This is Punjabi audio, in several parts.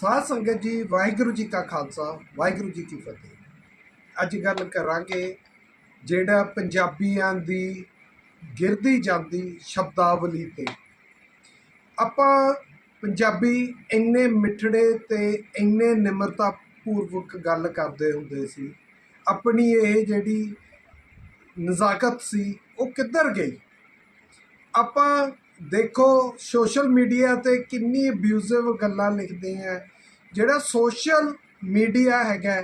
ਸਾਧ ਸੰਗਤ ਜੀ, ਵਾਹਿਗੁਰੂ ਜੀ ਕਾ ਖਾਲਸਾ, ਵਾਹਿਗੁਰੂ ਜੀ ਕੀ ਫਤਿਹ। ਅੱਜ ਗੱਲ ਕਰਾਂਗੇ ਜਿਹੜਾ ਪੰਜਾਬੀਆਂ ਦੀ ਗਿਰਦੀ ਜਾਂਦੀ ਸ਼ਬਦਾਵਲੀ ਤੇ। ਆਪਾਂ ਪੰਜਾਬੀ ਇੰਨੇ ਮਿੱਠੜੇ ਤੇ ਇੰਨੇ ਨਿਮਰਤਾ ਪੂਰਵਕ ਗੱਲ ਕਰਦੇ ਹੁੰਦੇ ਸੀ। ਆਪਣੀ ਇਹ ਜਿਹੜੀ ਨਜ਼ਾਕਤ ਸੀ, ਉਹ ਕਿੱਧਰ ਗਈ? ਆਪਾਂ ਦੇਖੋ, ਸੋਸ਼ਲ ਮੀਡੀਆ ਤੇ ਕਿੰਨੀ ਅਬਿਊਜ਼ਿਵ ਗੱਲਾਂ ਲਿਖਦੇ ਆ। ਜਿਹੜਾ ਸੋਸ਼ਲ ਮੀਡੀਆ ਹੈਗਾ,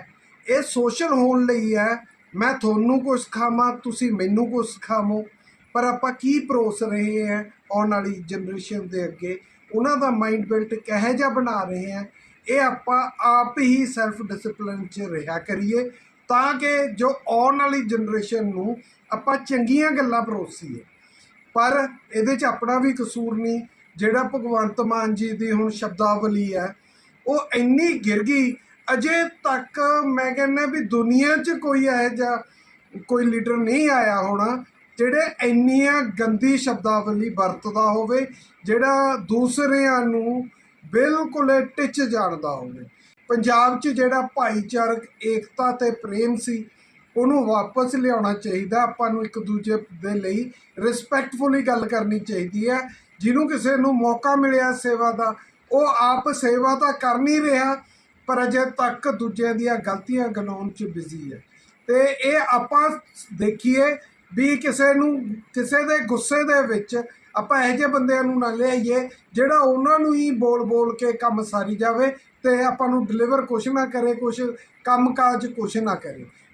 ਇਹ ਸੋਸ਼ਲ ਹੋਣ ਲਈ ਹੈ। ਮੈਂ ਤੁਹਾਨੂੰ ਕੁਝ ਸਿਖਾਵਾਂ, ਤੁਸੀਂ ਮੈਨੂੰ ਕੁਝ ਸਿਖਾਵੋ। ਪਰ ਆਪਾਂ ਕੀ ਪਰੋਸ ਰਹੇ ਹਾਂ ਆਉਣ ਵਾਲੀ ਜਨਰੇਸ਼ਨ ਦੇ ਅੱਗੇ? ਉਹਨਾਂ ਦਾ ਮਾਈਂਡ ਬਿਲਟ ਕਿਹੋ ਜਿਹਾ ਬਣਾ ਰਹੇ ਹਾਂ ਇਹ ਆਪਾਂ ਆਪ ਹੀ ਸੈਲਫ ਡਿਸਪਲਿਨ 'ਚ ਰਿਹਾ ਕਰੀਏ ਤਾਂ ਕਿ ਜੋ ਆਉਣ ਵਾਲੀ ਜਨਰੇਸ਼ਨ ਨੂੰ ਆਪਾਂ ਚੰਗੀਆਂ ਗੱਲਾਂ ਪਰੋਸੀਏ। ਪਰ ਇਹਦੇ 'ਚ ਆਪਣਾ ਵੀ ਕਸੂਰ ਨਹੀਂ, ਜਿਹੜਾ ਭਗਵੰਤ ਮਾਨ ਜੀ ਦੀ ਹੁਣ ਸ਼ਬਦਾਵਲੀ ਹੈ, ਉਹ ਇੰਨੀ ਗਿਰ ਗਈ, ਅਜੇ ਤੱਕ ਮੈਂ ਕਹਿੰਦਾ ਵੀ ਦੁਨੀਆ 'ਚ ਕੋਈ ਇਹੋ ਜਿਹਾ ਕੋਈ ਲੀਡਰ ਨਹੀਂ ਆਇਆ ਹੋਣਾ, ਜਿਹੜੇ ਇੰਨੀਆਂ ਗੰਦੀ ਸ਼ਬਦਾਵਲੀ ਵਰਤਦਾ ਹੋਵੇ, ਜਿਹੜਾ ਦੂਸਰਿਆਂ ਨੂੰ ਬਿਲਕੁਲ ਟਿੱਚ ਜਾਣਦਾ ਹੋਵੇ। ਪੰਜਾਬ 'ਚ ਜਿਹੜਾ ਭਾਈਚਾਰਕ ਏਕਤਾ ਤੇ ਪ੍ਰੇਮ ਸੀ ਉਹਨੂੰ ਵਾਪਸ ਲਿਆਉਣਾ ਚਾਹੀਦਾ, ਆਪਾਂ ਨੂੰ ਇੱਕ ਦੂਜੇ ਦੇ ਲਈ ਰਿਸਪੈਕਟਫੁਲੀ ਗੱਲ ਕਰਨੀ ਚਾਹੀਦੀ ਹੈ। ਜਿਹਨੂੰ ਕਿਸੇ ਨੂੰ ਮੌਕਾ ਮਿਲਿਆ ਸੇਵਾ ਦਾ, ਉਹ ਆਪ ਸੇਵਾ ਤਾਂ ਕਰ ਨਹੀਂ ਰਿਹਾ, ਪਰ ਅਜੇ ਤੱਕ ਦੂਜਿਆਂ ਦੀਆਂ ਗਲਤੀਆਂ ਗਨਾਉਣ 'ਚ ਬਿਜ਼ੀ ਹੈ। ਤੇ ਇਹ ਆਪਾਂ ਦੇਖੀਏ ਵੀ ਕਿਸੇ ਨੂੰ, ਕਿਸੇ ਦੇ ਗੁੱਸੇ ਦੇ ਵਿੱਚ ਆਪਾਂ ਇਹੋ ਜਿਹੇ ਬੰਦਿਆਂ ਨੂੰ ਨਾ ਲਿਆਈਏ, ਜਿਹੜਾ ਉਹਨਾਂ ਨੂੰ ਹੀ ਬੋਲ ਬੋਲ ਕੇ ਕੰਮ ਸਾਰੀ ਜਾਵੇ ਤੇ ਆਪਾਂ ਨੂੰ ਡਿਲੀਵਰ ਕੁਛ ਨਾ ਕਰੇ, ਕੁਛ ਕੰਮ ਕਾਜ ਕੁਛ ਨਾ ਕਰੇ।